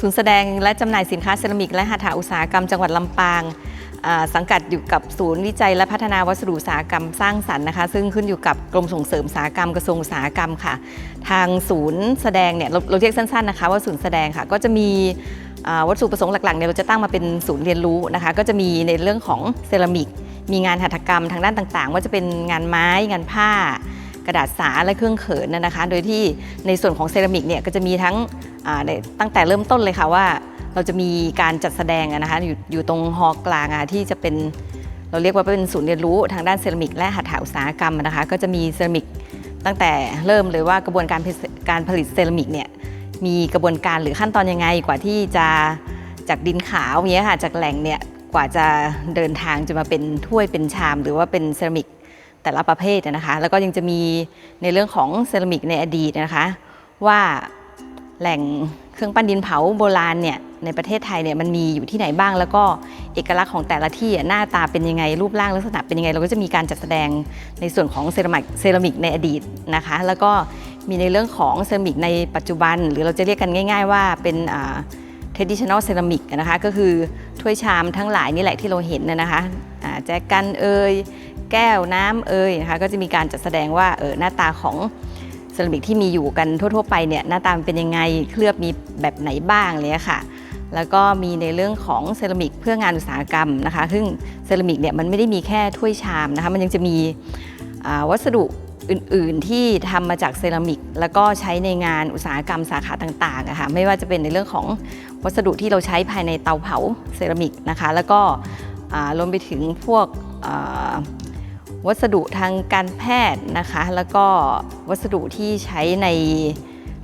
ศูนย์แสดงและจำหน่ายสินค้าเซรามิกและหัตถอุตสาหกรรมจังหวัดลำปางสังกัดอยู่กับศูนย์วิจัยและพัฒนาวัสดุอุตสาหกรรมสร้างสรรค์นะคะ ซึ่งขึ้นอยู่กับกรมส่งเสริมอุตสาหกรรมกระทรวงอุตสาหกรรมค่ะ ทางศูนย์แสดงเนี่ยเราเราเรียกสั้นๆนะคะ ว่าศูนย์แสดงค่ะ ก็จะมีวัตถุประสงค์หลักๆเนี่ยเราจะตั้งมาเป็นศูนย์เรียนรู้นะคะ ก็จะมีในเรื่องของเซรามิกมีงานหัตถกรรมทางด้านต่างๆ ว่าจะเป็นงานไม้งานผ้า ระดาษสาและเครื่องเขินนะคะ โดยที่ในส่วนของเซรามิกเนี่ยก็จะมีทั้งตั้งแต่เริ่มต้นเลยค่ะว่า เราจะมีการจัดแสดงนะคะอยู่อยู่ตรงฮอลกลางที่จะเป็นเราเรียกว่าเป็นศูนย์เรียนรู้ทางด้านเซรามิกและหัตถอุตสาหกรรมนะคะก็จะมีเซรามิกตั้งแต่เริ่มเลยว่ากระบวนการการผลิตเซรามิกเนี่ยมีกระบวนการหรือขั้นตอนยังไงกว่าที่จะจากดินขาวเงี้ยค่ะจากแหล่งเนี่ยกว่าจะเดินทางจะมาเป็นถ้วยเป็นชาม หรือว่าเป็นเซรามิก แต่ละประเภทนะคะ แล้วก็ยังจะมีในเรื่องของเซรามิกในอดีตนะคะ ว่าแหล่งเครื่องปั้นดินเผาโบราณเนี่ยในประเทศไทยเนี่ยมันมีอยู่ที่ไหนบ้าง แล้วก็เอกลักษณ์ของแต่ละที่หน้าตาเป็นยังไงรูปร่างลักษณะเป็นยังไง เราก็จะมีการจัดแสดงในส่วนของเซรามิกเซรามิกในอดีตนะคะ แล้วก็มีในเรื่องของเซรามิกในปัจจุบัน หรือเราจะเรียกกันง่าย ๆ ว่าเป็นอ่า traditional ceramic นะคะก็คือถ้วยชามทั้งหลายนี่แหละที่เราเห็นนะนะคะแจกันเอ่ย แก้วน้ำเอ่ยนะคะก็จะมีการจัดแสดงว่าเออหน้าตาของเซรามิกที่มีอยู่กันทั่วๆไปเนี่ยหน้าตามเป็นยังไงเคลือบมีแบบไหนบ้างเลยค่ะ แล้วก็มีในเรื่องของเซรามิกเพื่องานอุตสาหกรรมนะคะ ซึ่งเซรามิกเนี่ยมันไม่ได้มีแค่ถ้วยชามนะคะมันยังจะมีวัสดุอื่น ๆ ที่ทำมาจากเซรามิก แล้วก็ใช้ในงานอุตสาหกรรมสาขาต่างๆอะค่ะไม่ว่าจะเป็นในเรื่องของวัสดุที่เราใช้ภายในเตาเผาเซรามิกนะคะ แล้วก็รวมไปถึงพวก วัสดุทางการแพทย์นะคะ แล้วก็วัสดุที่ใช้ใน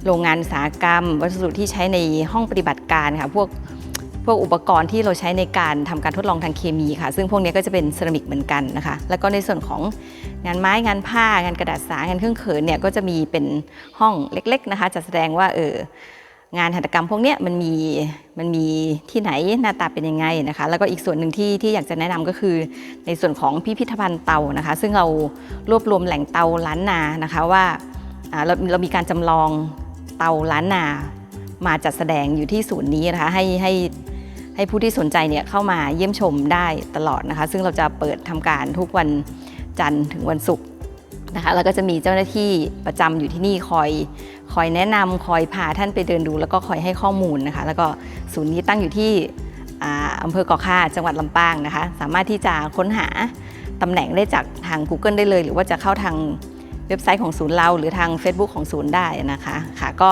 โรงงานอุตสาหกรรม วัสดุที่ใช้ในห้องปฏิบัติการค่ะพวกพวกอุปกรณ์ที่เราใช้ในการทำการทดลองทางเคมีค่ะ ซึ่งพวกนี้ก็จะเป็นเซรามิกเหมือนกันนะคะ แล้วก็ในส่วนของงานไม้งานผ้างานกระดาษสางานเครื่องเขินเนี่ยก็จะมีเป็นห้องเล็ก ๆนะคะจะแสดงว่าเออ งานหัตถกรรมพวกนี้มันมีมันมีที่ไหนหน้าตาเป็นยังไงนะคะ แล้วก็อีกส่วนหนึ่งที่ที่อยากจะแนะนำก็คือ ในส่วนของพิพิธภัณฑ์เตานะคะ ซึ่งเรารวบรวมแหล่งเตาล้านนานะคะว่าเราเรามีการจำลองเตาล้านนา มาจัดแสดงอยู่ที่ศูนย์นี้นะคะให้ให้ให้ผู้ที่สนใจเนี่ยเข้ามาเยี่ยมชมได้ตลอดนะคะ ซึ่งเราจะเปิดทำการทุกวันจันทร์ถึงวันศุกร์นะคะแล้วก็จะมีเจ้าหน้าที่ประจำอยู่ที่นี่คอย คอยแนะนำคอยพาท่านไปเดินดู แล้วก็คอยให้ข้อมูลนะคะ แล้วก็ศูนย์นี้ตั้งอยู่ที่อำเภอเกาะค่าจังหวัดลำปางนะคะ สามารถที่จะค้นหาตำแหน่งได้จากทาง Google ได้เลย หรือว่าจะเข้าทางเว็บไซต์ของศูนย์เรา หรือทาง Facebook ของศูนย์ได้นะคะค่ะก็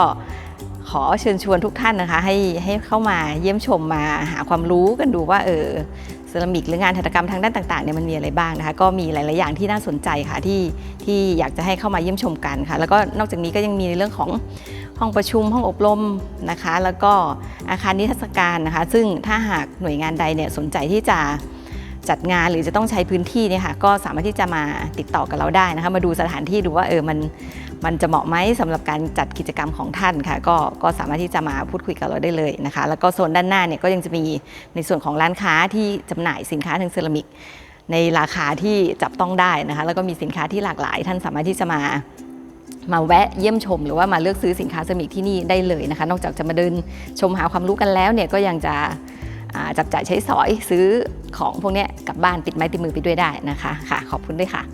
ขอเชิญชวนทุกท่านนะคะ ให้ให้เข้ามาเยี่ยมชมมาหาความรู้กันดูว่าเออ ซรามิกหรืองานหัตถกรรมทางด้านต่างๆเนี่ยมันมีอะไรบ้างนะคะ ก็มีหลาย ๆ อย่างที่น่าสนใจค่ะที่ที่อยากจะให้เข้ามาเยี่ยมชมกันค่ะ แล้วก็นอกจากนี้ก็ยังมีในเรื่องของห้องประชุมห้องอบรมนะคะ แล้วก็อาคารนิทรรศการนะคะ ซึ่งถ้าหากหน่วยงานใดเนี่ยสนใจที่จะจัดงานหรือจะต้องใช้พื้นที่เนี่ยค่ะก็สามารถที่จะมาติดต่อกับเราได้นะคะ มาดูสถานที่ดูว่าเออมัน มันจะเหมาะไหมสำหรับการจัดกิจกรรมของท่านค่ะก็ก็สามารถที่จะมาพูดคุยกับเราได้เลยนะคะ แล้วก็โซนด้านหน้าเนี่ยก็ยังจะมีในส่วนของร้านค้าที่จำหน่ายสินค้าทางเซรามิก ในราคาที่จับต้องได้นะคะแล้วก็มีสินค้าที่หลากหลาย ท่านสามารถที่จะมามาแวะเยี่ยมชม หรือว่ามาเลือกซื้อสินค้าเซรามิกที่นี่ได้เลยนะคะ นอกจากจะมาเดินชมหาความรู้กันแล้วเนี่ยก็ยังจะจับจ่ายใช้สอยซื้อของพวกนี้กลับบ้านติดไม้ติดมือไปด้วยได้นะคะค่ะ ขอบคุณด้วยค่ะ